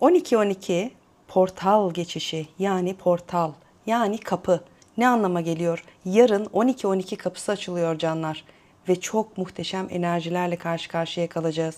12-12 portal geçişi yani portal yani kapı ne anlama geliyor? Yarın 12-12 kapısı açılıyor canlar ve çok muhteşem enerjilerle karşı karşıya kalacağız.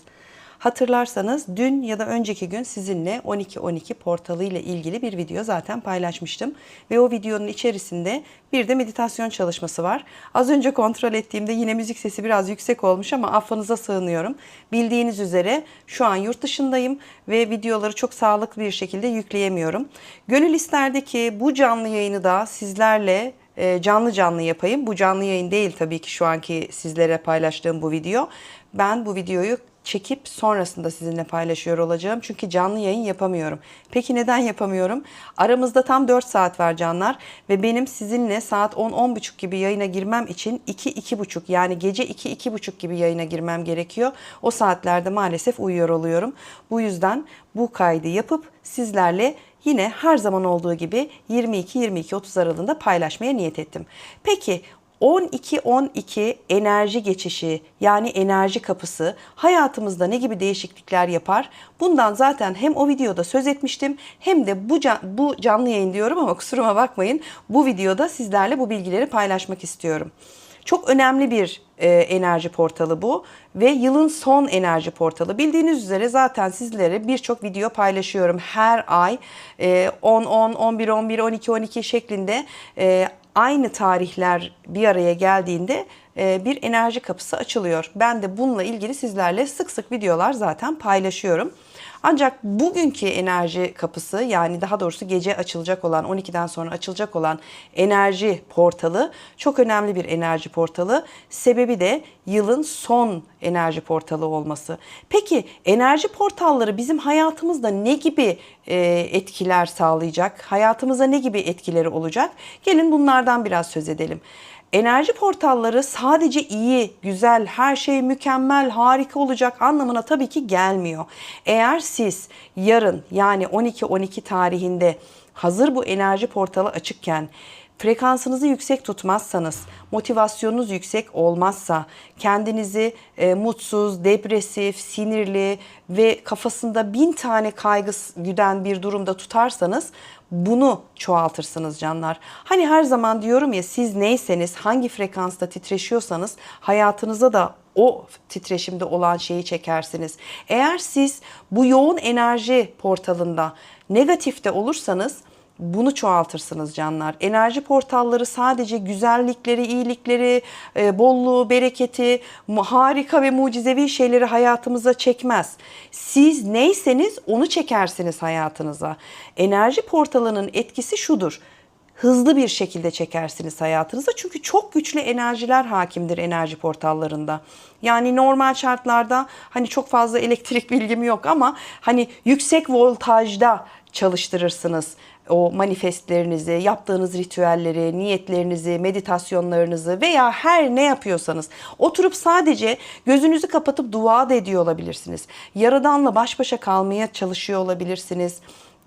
Hatırlarsanız dün ya da önceki gün sizinle 12-12 portalı ile ilgili bir video zaten paylaşmıştım. Ve o videonun içerisinde bir de meditasyon çalışması var. Az önce kontrol ettiğimde yine müzik sesi biraz yüksek olmuş ama affınıza sığınıyorum. Bildiğiniz üzere şu an yurt dışındayım ve videoları çok sağlıklı bir şekilde yükleyemiyorum. Gönül isterdi ki bu canlı yayını da sizlerle e, canlı canlı yapayım. Bu canlı yayın değil tabii ki şu anki sizlere paylaştığım bu video. Ben bu videoyu çekip sonrasında sizinle paylaşıyor olacağım. Çünkü canlı yayın yapamıyorum. Peki neden yapamıyorum? Aramızda tam 4 saat var canlar ve benim sizinle saat 10-10.30 gibi yayına girmem için 2-2.30 yani gece 2-2.30 gibi yayına girmem gerekiyor. O saatlerde maalesef uyuyor oluyorum. Bu yüzden bu kaydı yapıp sizlerle yine her zaman olduğu gibi 22-22-30 aralığında paylaşmaya niyet ettim. Peki 12-12 enerji geçişi yani enerji kapısı hayatımızda ne gibi değişiklikler yapar? Bundan zaten hem o videoda söz etmiştim hem de bu, can, bu canlı yayın diyorum ama kusuruma bakmayın. Bu videoda sizlerle bu bilgileri paylaşmak istiyorum. Çok önemli bir e, enerji portalı bu ve yılın son enerji portalı. Bildiğiniz üzere zaten sizlere birçok video paylaşıyorum. Her ay e, 10 10 11 11 12 12 şeklinde e, aynı tarihler bir araya geldiğinde e, bir enerji kapısı açılıyor. Ben de bununla ilgili sizlerle sık sık videolar zaten paylaşıyorum. Ancak bugünkü enerji kapısı yani daha doğrusu gece açılacak olan 12'den sonra açılacak olan enerji portalı çok önemli bir enerji portalı. Sebebi de yılın son enerji portalı olması. Peki enerji portalları bizim hayatımızda ne gibi e, etkiler sağlayacak? Hayatımıza ne gibi etkileri olacak? Gelin bunlardan biraz söz edelim. Enerji portalları sadece iyi, güzel, her şey mükemmel, harika olacak anlamına tabii ki gelmiyor. Eğer siz yarın yani 12-12 tarihinde hazır bu enerji portalı açıkken frekansınızı yüksek tutmazsanız, motivasyonunuz yüksek olmazsa, kendinizi e, mutsuz, depresif, sinirli ve kafasında bin tane kaygı güden bir durumda tutarsanız bunu çoğaltırsınız canlar. Hani her zaman diyorum ya siz neyseniz, hangi frekansta titreşiyorsanız hayatınıza da o titreşimde olan şeyi çekersiniz. Eğer siz bu yoğun enerji portalında negatifte olursanız bunu çoğaltırsınız canlar. Enerji portalları sadece güzellikleri, iyilikleri, e, bolluğu, bereketi, harika ve mucizevi şeyleri hayatımıza çekmez. Siz neyseniz onu çekersiniz hayatınıza. Enerji portalının etkisi şudur hızlı bir şekilde çekersiniz hayatınıza. Çünkü çok güçlü enerjiler hakimdir enerji portallarında. Yani normal şartlarda hani çok fazla elektrik bilgim yok ama hani yüksek voltajda çalıştırırsınız o manifestlerinizi, yaptığınız ritüelleri, niyetlerinizi, meditasyonlarınızı veya her ne yapıyorsanız oturup sadece gözünüzü kapatıp dua da ediyor olabilirsiniz. Yaradanla baş başa kalmaya çalışıyor olabilirsiniz.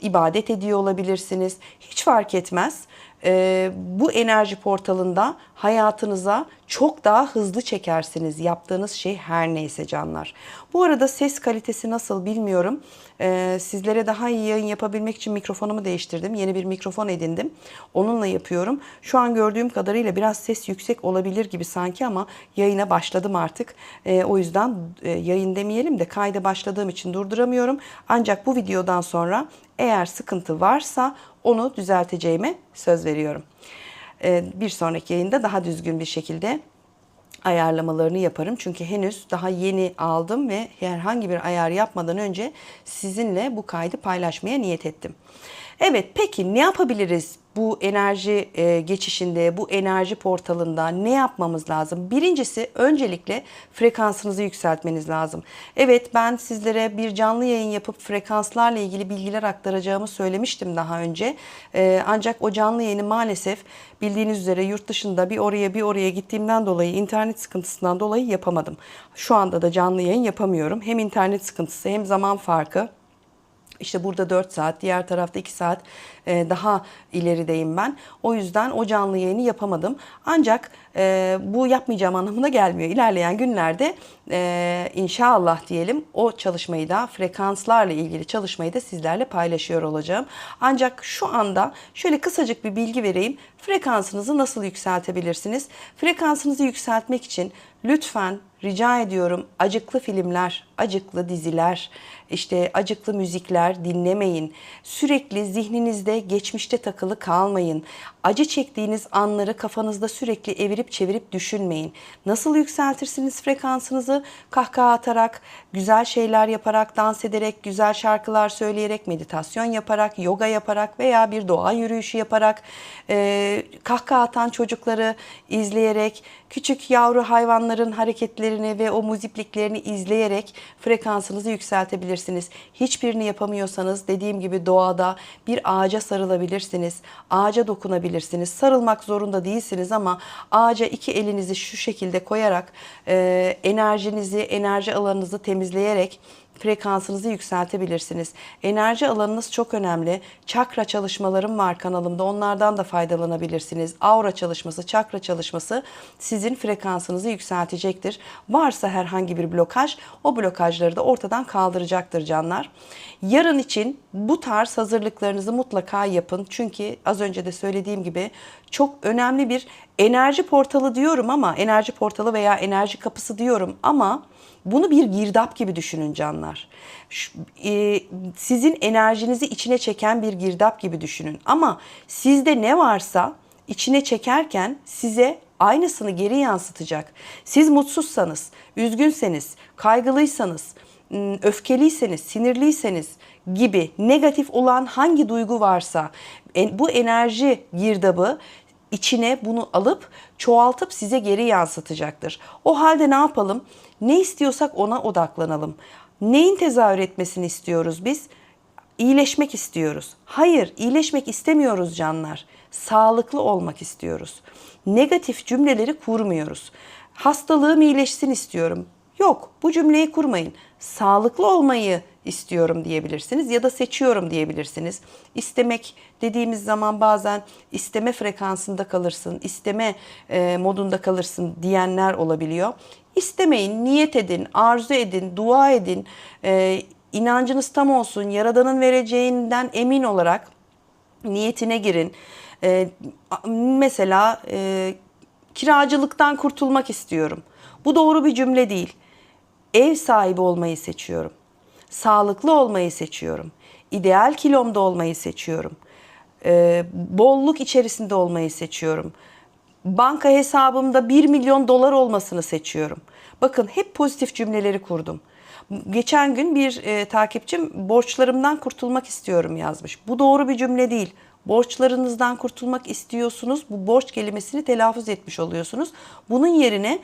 ibadet ediyor olabilirsiniz. Hiç fark etmez. Ee, bu enerji portalında hayatınıza çok daha hızlı çekersiniz yaptığınız şey her neyse canlar. Bu arada ses kalitesi nasıl bilmiyorum. Ee, sizlere daha iyi yayın yapabilmek için mikrofonumu değiştirdim. Yeni bir mikrofon edindim. Onunla yapıyorum. Şu an gördüğüm kadarıyla biraz ses yüksek olabilir gibi sanki ama yayına başladım artık. Ee, o yüzden e, yayın demeyelim de kayda başladığım için durduramıyorum. Ancak bu videodan sonra eğer sıkıntı varsa onu düzelteceğime söz veriyorum. Ee, bir sonraki yayında daha düzgün bir şekilde ayarlamalarını yaparım. Çünkü henüz daha yeni aldım ve herhangi bir ayar yapmadan önce sizinle bu kaydı paylaşmaya niyet ettim. Evet peki ne yapabiliriz bu enerji e, geçişinde, bu enerji portalında ne yapmamız lazım? Birincisi öncelikle frekansınızı yükseltmeniz lazım. Evet ben sizlere bir canlı yayın yapıp frekanslarla ilgili bilgiler aktaracağımı söylemiştim daha önce. E, ancak o canlı yayını maalesef bildiğiniz üzere yurt dışında bir oraya bir oraya gittiğimden dolayı internet sıkıntısından dolayı yapamadım. Şu anda da canlı yayın yapamıyorum. Hem internet sıkıntısı hem zaman farkı İşte burada 4 saat, diğer tarafta 2 saat e, daha ilerideyim ben. O yüzden o canlı yayını yapamadım. Ancak e, bu yapmayacağım anlamına gelmiyor. İlerleyen günlerde e, inşallah diyelim o çalışmayı da frekanslarla ilgili çalışmayı da sizlerle paylaşıyor olacağım. Ancak şu anda şöyle kısacık bir bilgi vereyim. Frekansınızı nasıl yükseltebilirsiniz? Frekansınızı yükseltmek için lütfen rica ediyorum acıklı filmler, acıklı diziler, işte acıklı müzikler dinlemeyin. Sürekli zihninizde geçmişte takılı kalmayın. Acı çektiğiniz anları kafanızda sürekli evirip çevirip düşünmeyin. Nasıl yükseltirsiniz frekansınızı? Kahkaha atarak, güzel şeyler yaparak, dans ederek, güzel şarkılar söyleyerek, meditasyon yaparak, yoga yaparak veya bir doğa yürüyüşü yaparak, e, kahkaha atan çocukları izleyerek, küçük yavru hayvanların hareketlerini ve o muzipliklerini izleyerek frekansınızı yükseltebilirsiniz. Hiçbirini yapamıyorsanız dediğim gibi doğada bir ağaca sarılabilirsiniz. Ağaca dokunabilirsiniz. Sarılmak zorunda değilsiniz ama ağaca iki elinizi şu şekilde koyarak e, enerjinizi, enerji alanınızı temizleyerek frekansınızı yükseltebilirsiniz. Enerji alanınız çok önemli. Çakra çalışmalarım var kanalımda. Onlardan da faydalanabilirsiniz. Aura çalışması, çakra çalışması sizin frekansınızı yükseltecektir. Varsa herhangi bir blokaj, o blokajları da ortadan kaldıracaktır canlar. Yarın için bu tarz hazırlıklarınızı mutlaka yapın. Çünkü az önce de söylediğim gibi çok önemli bir enerji portalı diyorum ama enerji portalı veya enerji kapısı diyorum ama bunu bir girdap gibi düşünün canlar. E, sizin enerjinizi içine çeken bir girdap gibi düşünün. Ama sizde ne varsa içine çekerken size aynısını geri yansıtacak. Siz mutsuzsanız, üzgünseniz, kaygılıysanız, öfkeliyseniz, sinirliyseniz gibi negatif olan hangi duygu varsa bu enerji girdabı içine bunu alıp çoğaltıp size geri yansıtacaktır. O halde ne yapalım? Ne istiyorsak ona odaklanalım. Neyin tezahür etmesini istiyoruz biz? İyileşmek istiyoruz. Hayır, iyileşmek istemiyoruz canlar. Sağlıklı olmak istiyoruz. Negatif cümleleri kurmuyoruz. Hastalığım iyileşsin istiyorum. Yok, bu cümleyi kurmayın. Sağlıklı olmayı istiyorum diyebilirsiniz ya da seçiyorum diyebilirsiniz. İstemek dediğimiz zaman bazen isteme frekansında kalırsın, isteme e, modunda kalırsın diyenler olabiliyor. İstemeyin, niyet edin, arzu edin, dua edin. E, inancınız tam olsun, Yaradan'ın vereceğinden emin olarak niyetine girin. E, mesela kiracılıktan kurtulmak istiyorum. Bu doğru bir cümle değil. Ev sahibi olmayı seçiyorum. Sağlıklı olmayı seçiyorum. İdeal kilomda olmayı seçiyorum. Ee, bolluk içerisinde olmayı seçiyorum. Banka hesabımda 1 milyon dolar olmasını seçiyorum. Bakın hep pozitif cümleleri kurdum. Geçen gün bir e, takipçim borçlarımdan kurtulmak istiyorum yazmış. Bu doğru bir cümle değil. Borçlarınızdan kurtulmak istiyorsunuz. Bu borç kelimesini telaffuz etmiş oluyorsunuz. Bunun yerine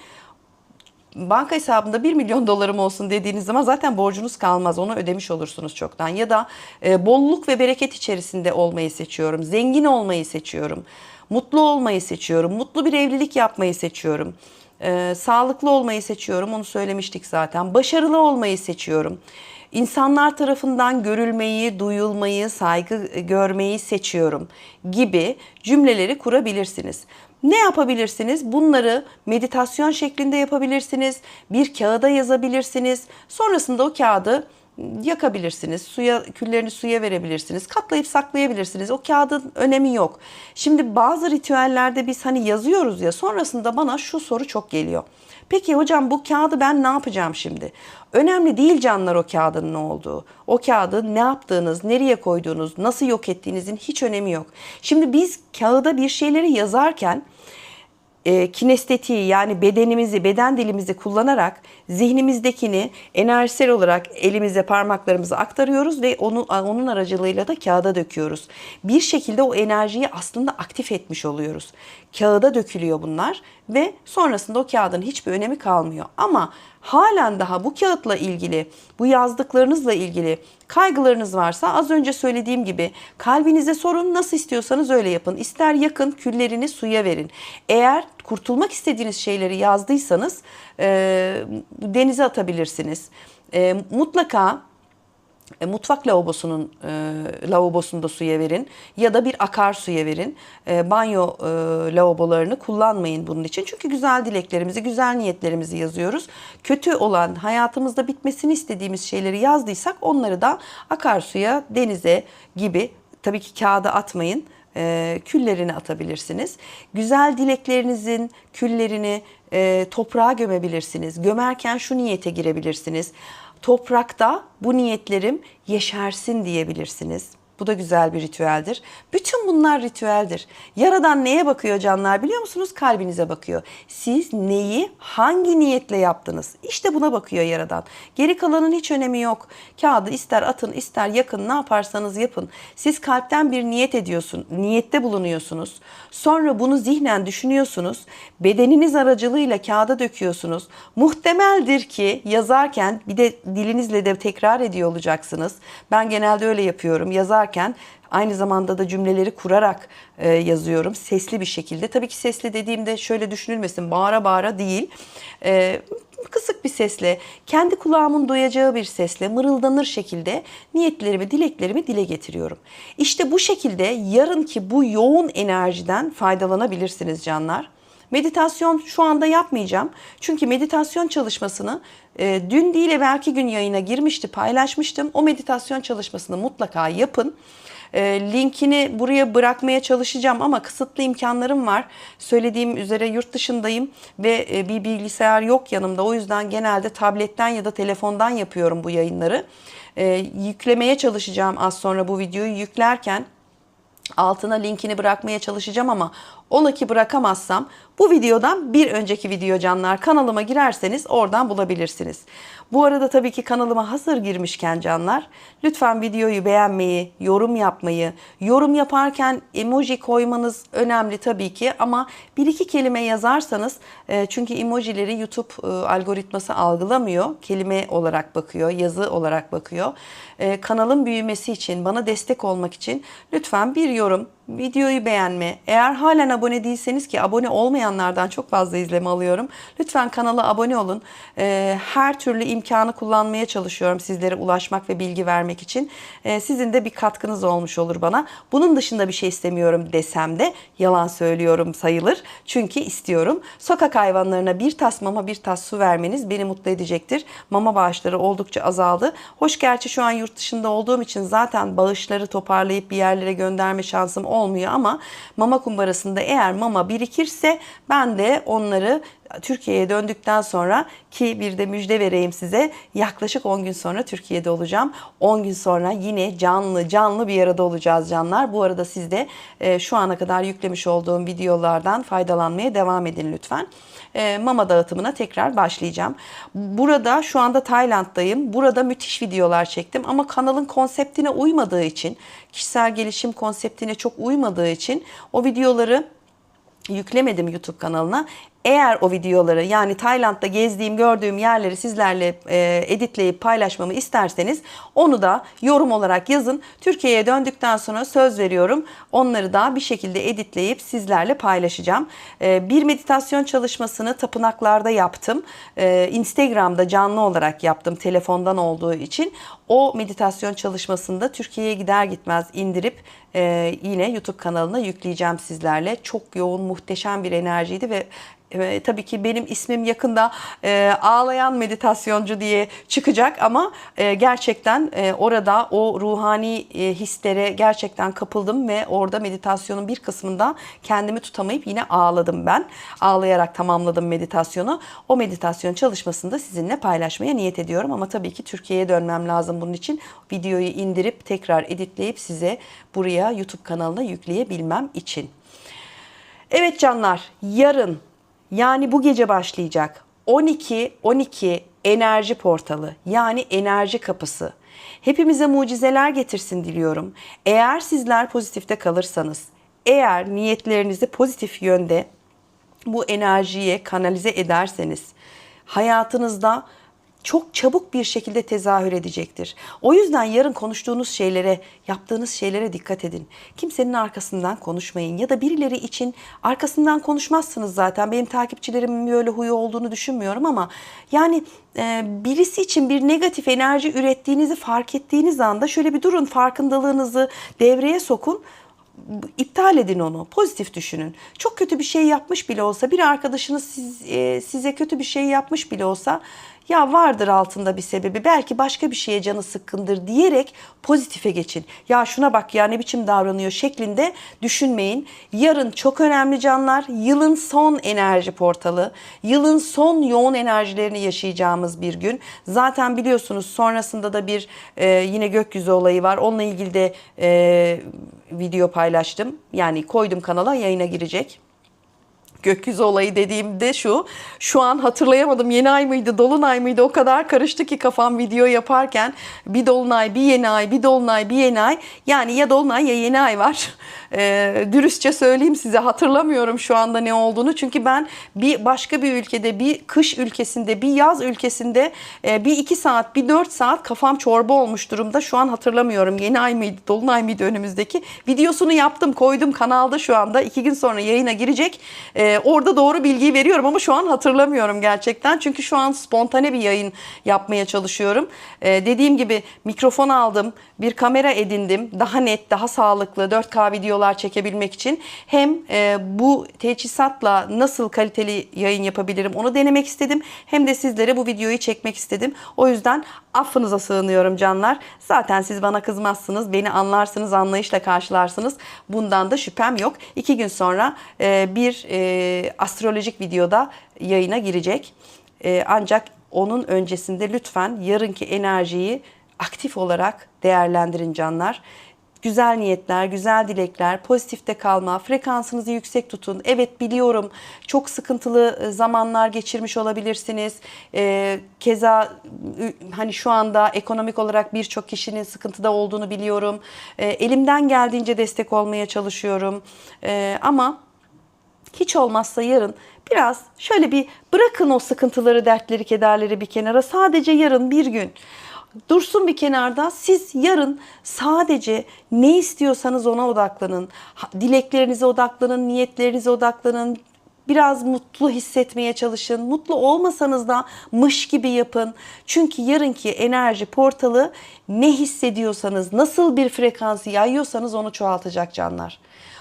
banka hesabında 1 milyon dolarım olsun dediğiniz zaman zaten borcunuz kalmaz. Onu ödemiş olursunuz çoktan. Ya da e, bolluk ve bereket içerisinde olmayı seçiyorum. Zengin olmayı seçiyorum. Mutlu olmayı seçiyorum. Mutlu bir evlilik yapmayı seçiyorum. E, sağlıklı olmayı seçiyorum. Onu söylemiştik zaten. Başarılı olmayı seçiyorum. İnsanlar tarafından görülmeyi, duyulmayı, saygı görmeyi seçiyorum gibi cümleleri kurabilirsiniz. Ne yapabilirsiniz? Bunları meditasyon şeklinde yapabilirsiniz. Bir kağıda yazabilirsiniz. Sonrasında o kağıdı yakabilirsiniz. Suya küllerini suya verebilirsiniz. Katlayıp saklayabilirsiniz. O kağıdın önemi yok. Şimdi bazı ritüellerde biz hani yazıyoruz ya sonrasında bana şu soru çok geliyor. Peki hocam bu kağıdı ben ne yapacağım şimdi? Önemli değil canlar o kağıdın ne olduğu. O kağıdı ne yaptığınız, nereye koyduğunuz, nasıl yok ettiğinizin hiç önemi yok. Şimdi biz kağıda bir şeyleri yazarken e, kinestetiği yani bedenimizi, beden dilimizi kullanarak zihnimizdekini enerjisel olarak elimize parmaklarımızı aktarıyoruz ve onu onun aracılığıyla da kağıda döküyoruz. Bir şekilde o enerjiyi aslında aktif etmiş oluyoruz. Kağıda dökülüyor bunlar ve sonrasında o kağıdın hiçbir önemi kalmıyor. Ama halen daha bu kağıtla ilgili, bu yazdıklarınızla ilgili kaygılarınız varsa az önce söylediğim gibi kalbinize sorun nasıl istiyorsanız öyle yapın. İster yakın küllerini suya verin. Eğer kurtulmak istediğiniz şeyleri yazdıysanız e, denize atabilirsiniz. E, mutlaka E, mutfak lavabosunun e, lavabosunda suya verin ya da bir akarsuya verin. E, banyo e, lavabolarını kullanmayın bunun için. Çünkü güzel dileklerimizi, güzel niyetlerimizi yazıyoruz. Kötü olan hayatımızda bitmesini istediğimiz şeyleri yazdıysak onları da akarsuya, denize gibi tabii ki kağıda atmayın. E, küllerini atabilirsiniz. Güzel dileklerinizin küllerini e, toprağa gömebilirsiniz. Gömerken şu niyete girebilirsiniz toprakta bu niyetlerim yeşersin diyebilirsiniz. Bu da güzel bir ritüeldir. Bütün bunlar ritüeldir. Yaradan neye bakıyor canlar biliyor musunuz? Kalbinize bakıyor. Siz neyi hangi niyetle yaptınız? İşte buna bakıyor Yaradan. Geri kalanın hiç önemi yok. Kağıdı ister atın ister yakın ne yaparsanız yapın. Siz kalpten bir niyet ediyorsun. Niyette bulunuyorsunuz. Sonra bunu zihnen düşünüyorsunuz. Bedeniniz aracılığıyla kağıda döküyorsunuz. Muhtemeldir ki yazarken bir de dilinizle de tekrar ediyor olacaksınız. Ben genelde öyle yapıyorum. Yazar yazarken aynı zamanda da cümleleri kurarak e, yazıyorum sesli bir şekilde. Tabii ki sesli dediğimde şöyle düşünülmesin bağıra bağıra değil. E, kısık bir sesle, kendi kulağımın duyacağı bir sesle mırıldanır şekilde niyetlerimi, dileklerimi dile getiriyorum. İşte bu şekilde yarınki bu yoğun enerjiden faydalanabilirsiniz canlar. Meditasyon şu anda yapmayacağım. Çünkü meditasyon çalışmasını e, dün değil evvelki gün yayına girmişti, paylaşmıştım. O meditasyon çalışmasını mutlaka yapın. E, linkini buraya bırakmaya çalışacağım ama kısıtlı imkanlarım var. Söylediğim üzere yurt dışındayım ve e, bir bilgisayar yok yanımda. O yüzden genelde tabletten ya da telefondan yapıyorum bu yayınları. E, yüklemeye çalışacağım az sonra bu videoyu yüklerken altına linkini bırakmaya çalışacağım ama ola ki bırakamazsam bu videodan bir önceki video canlar kanalıma girerseniz oradan bulabilirsiniz. Bu arada tabii ki kanalıma hazır girmişken canlar lütfen videoyu beğenmeyi, yorum yapmayı, yorum yaparken emoji koymanız önemli tabii ki ama bir iki kelime yazarsanız e, çünkü emojileri YouTube e, algoritması algılamıyor. Kelime olarak bakıyor, yazı olarak bakıyor. E, kanalın büyümesi için, bana destek olmak için lütfen bir yorum, videoyu beğenme. Eğer halen abone değilseniz ki abone olmayanlardan çok fazla izleme alıyorum. Lütfen kanala abone olun. Ee, her türlü imkanı kullanmaya çalışıyorum sizlere ulaşmak ve bilgi vermek için. Ee, sizin de bir katkınız olmuş olur bana. Bunun dışında bir şey istemiyorum desem de yalan söylüyorum sayılır. Çünkü istiyorum. Sokak hayvanlarına bir tas mama bir tas su vermeniz beni mutlu edecektir. Mama bağışları oldukça azaldı. Hoş gerçi şu an yurt dışında olduğum için zaten bağışları toparlayıp bir yerlere gönderme şansım olmuyor ama mama kumbarasında eğer mama birikirse ben de onları Türkiye'ye döndükten sonra ki bir de müjde vereyim size yaklaşık 10 gün sonra Türkiye'de olacağım. 10 gün sonra yine canlı canlı bir arada olacağız canlar. Bu arada siz de e, şu ana kadar yüklemiş olduğum videolardan faydalanmaya devam edin lütfen. E, mama dağıtımına tekrar başlayacağım. Burada şu anda Tayland'dayım. Burada müthiş videolar çektim ama kanalın konseptine uymadığı için, kişisel gelişim konseptine çok uymadığı için o videoları yüklemedim YouTube kanalına. Eğer o videoları yani Tayland'da gezdiğim, gördüğüm yerleri sizlerle e, editleyip paylaşmamı isterseniz onu da yorum olarak yazın. Türkiye'ye döndükten sonra söz veriyorum. Onları da bir şekilde editleyip sizlerle paylaşacağım. E, bir meditasyon çalışmasını tapınaklarda yaptım. E, Instagram'da canlı olarak yaptım telefondan olduğu için. O meditasyon çalışmasında Türkiye'ye gider gitmez indirip e, yine YouTube kanalına yükleyeceğim sizlerle. Çok yoğun, muhteşem bir enerjiydi ve e, tabii ki benim ismim yakında e, ağlayan meditasyoncu diye çıkacak ama e, gerçekten e, orada o ruhani e, hislere gerçekten kapıldım ve orada meditasyonun bir kısmında kendimi tutamayıp yine ağladım ben. Ağlayarak tamamladım meditasyonu. O meditasyon çalışmasını da sizinle paylaşmaya niyet ediyorum ama tabii ki Türkiye'ye dönmem lazım bunun için. Videoyu indirip tekrar editleyip size buraya YouTube kanalına yükleyebilmem için. Evet canlar yarın yani bu gece başlayacak 12-12 enerji portalı yani enerji kapısı. Hepimize mucizeler getirsin diliyorum. Eğer sizler pozitifte kalırsanız, eğer niyetlerinizi pozitif yönde bu enerjiye kanalize ederseniz hayatınızda çok çabuk bir şekilde tezahür edecektir. O yüzden yarın konuştuğunuz şeylere, yaptığınız şeylere dikkat edin. Kimsenin arkasından konuşmayın ya da birileri için arkasından konuşmazsınız zaten. Benim takipçilerimin böyle huyu olduğunu düşünmüyorum ama yani e, birisi için bir negatif enerji ürettiğinizi fark ettiğiniz anda şöyle bir durun farkındalığınızı devreye sokun iptal edin onu. Pozitif düşünün. Çok kötü bir şey yapmış bile olsa, bir arkadaşınız siz, e, size kötü bir şey yapmış bile olsa ya vardır altında bir sebebi. Belki başka bir şeye canı sıkkındır diyerek pozitife geçin. Ya şuna bak ya ne biçim davranıyor şeklinde düşünmeyin. Yarın çok önemli canlar. Yılın son enerji portalı. Yılın son yoğun enerjilerini yaşayacağımız bir gün. Zaten biliyorsunuz sonrasında da bir e, yine gökyüzü olayı var. Onunla ilgili de e, video paylaştım. Yani koydum kanala yayına girecek gökyüzü olayı dediğimde şu. Şu an hatırlayamadım yeni ay mıydı dolunay mıydı? O kadar karıştı ki kafam video yaparken. Bir dolunay bir yeni ay bir dolunay bir yeni ay. Yani ya dolunay ya yeni ay var. Ee, dürüstçe söyleyeyim size hatırlamıyorum şu anda ne olduğunu. Çünkü ben bir başka bir ülkede bir kış ülkesinde bir yaz ülkesinde e, bir iki saat bir dört saat kafam çorba olmuş durumda. Şu an hatırlamıyorum yeni ay mıydı dolunay mıydı önümüzdeki. Videosunu yaptım koydum kanalda şu anda. İki gün sonra yayına girecek. Ee, orada doğru bilgiyi veriyorum ama şu an hatırlamıyorum gerçekten. Çünkü şu an spontane bir yayın yapmaya çalışıyorum. Ee, dediğim gibi mikrofon aldım, bir kamera edindim. Daha net, daha sağlıklı 4K videolar çekebilmek için. Hem e, bu teçhizatla nasıl kaliteli yayın yapabilirim onu denemek istedim. Hem de sizlere bu videoyu çekmek istedim. O yüzden affınıza sığınıyorum canlar. Zaten siz bana kızmazsınız, beni anlarsınız, anlayışla karşılarsınız. Bundan da şüphem yok. İki gün sonra e, bir e, astrolojik videoda yayına girecek. E, ancak onun öncesinde lütfen yarınki enerjiyi aktif olarak değerlendirin canlar. Güzel niyetler, güzel dilekler, pozitifte kalma, frekansınızı yüksek tutun. Evet biliyorum çok sıkıntılı e, zamanlar geçirmiş olabilirsiniz. Ee, keza hani şu anda ekonomik olarak birçok kişinin sıkıntıda olduğunu biliyorum. Ee, elimden geldiğince destek olmaya çalışıyorum. Ee, ama hiç olmazsa yarın biraz şöyle bir bırakın o sıkıntıları, dertleri, kederleri bir kenara. Sadece yarın bir gün dursun bir kenarda. Siz yarın sadece ne istiyorsanız ona odaklanın. Dileklerinize odaklanın, niyetlerinize odaklanın. Biraz mutlu hissetmeye çalışın. Mutlu olmasanız da mış gibi yapın. Çünkü yarınki enerji portalı ne hissediyorsanız, nasıl bir frekansı yayıyorsanız onu çoğaltacak canlar.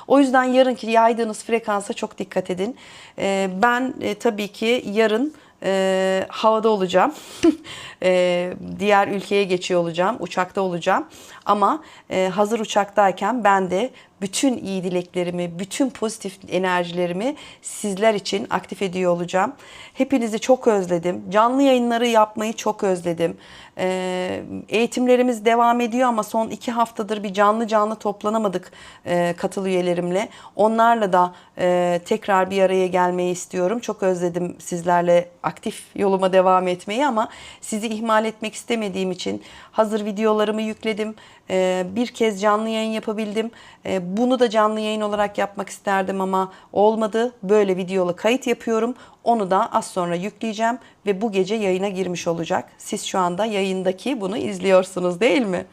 O yüzden yarınki yaydığınız frekansa çok dikkat edin. Ee, ben e, tabii ki yarın e, havada olacağım. E, diğer ülkeye geçiyor olacağım. Uçakta olacağım. Ama e, hazır uçaktayken ben de bütün iyi dileklerimi, bütün pozitif enerjilerimi sizler için aktif ediyor olacağım. Hepinizi çok özledim. Canlı yayınları yapmayı çok özledim. E, eğitimlerimiz devam ediyor ama son iki haftadır bir canlı canlı toplanamadık e, katıl üyelerimle. Onlarla da e, tekrar bir araya gelmeyi istiyorum. Çok özledim sizlerle aktif yoluma devam etmeyi ama sizi ihmal etmek istemediğim için hazır videolarımı yükledim. E, bir kez canlı yayın yapabildim. E, bunu da canlı yayın olarak yapmak isterdim ama olmadı. Böyle videolu kayıt yapıyorum. Onu da az sonra yükleyeceğim ve bu gece yayına girmiş olacak. Siz şu anda yayındaki bunu izliyorsunuz değil mi?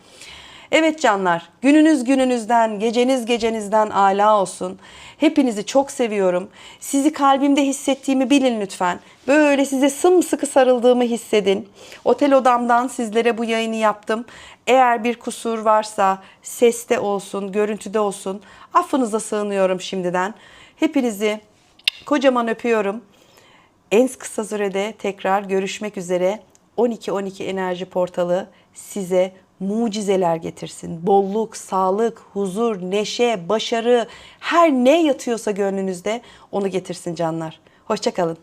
Evet canlar, gününüz gününüzden, geceniz gecenizden ala olsun. Hepinizi çok seviyorum. Sizi kalbimde hissettiğimi bilin lütfen. Böyle size sımsıkı sarıldığımı hissedin. Otel odamdan sizlere bu yayını yaptım. Eğer bir kusur varsa seste olsun, görüntüde olsun affınıza sığınıyorum şimdiden. Hepinizi kocaman öpüyorum. En kısa sürede tekrar görüşmek üzere. 12-12 enerji portalı size mucizeler getirsin. Bolluk, sağlık, huzur, neşe, başarı her ne yatıyorsa gönlünüzde onu getirsin canlar. Hoşçakalın.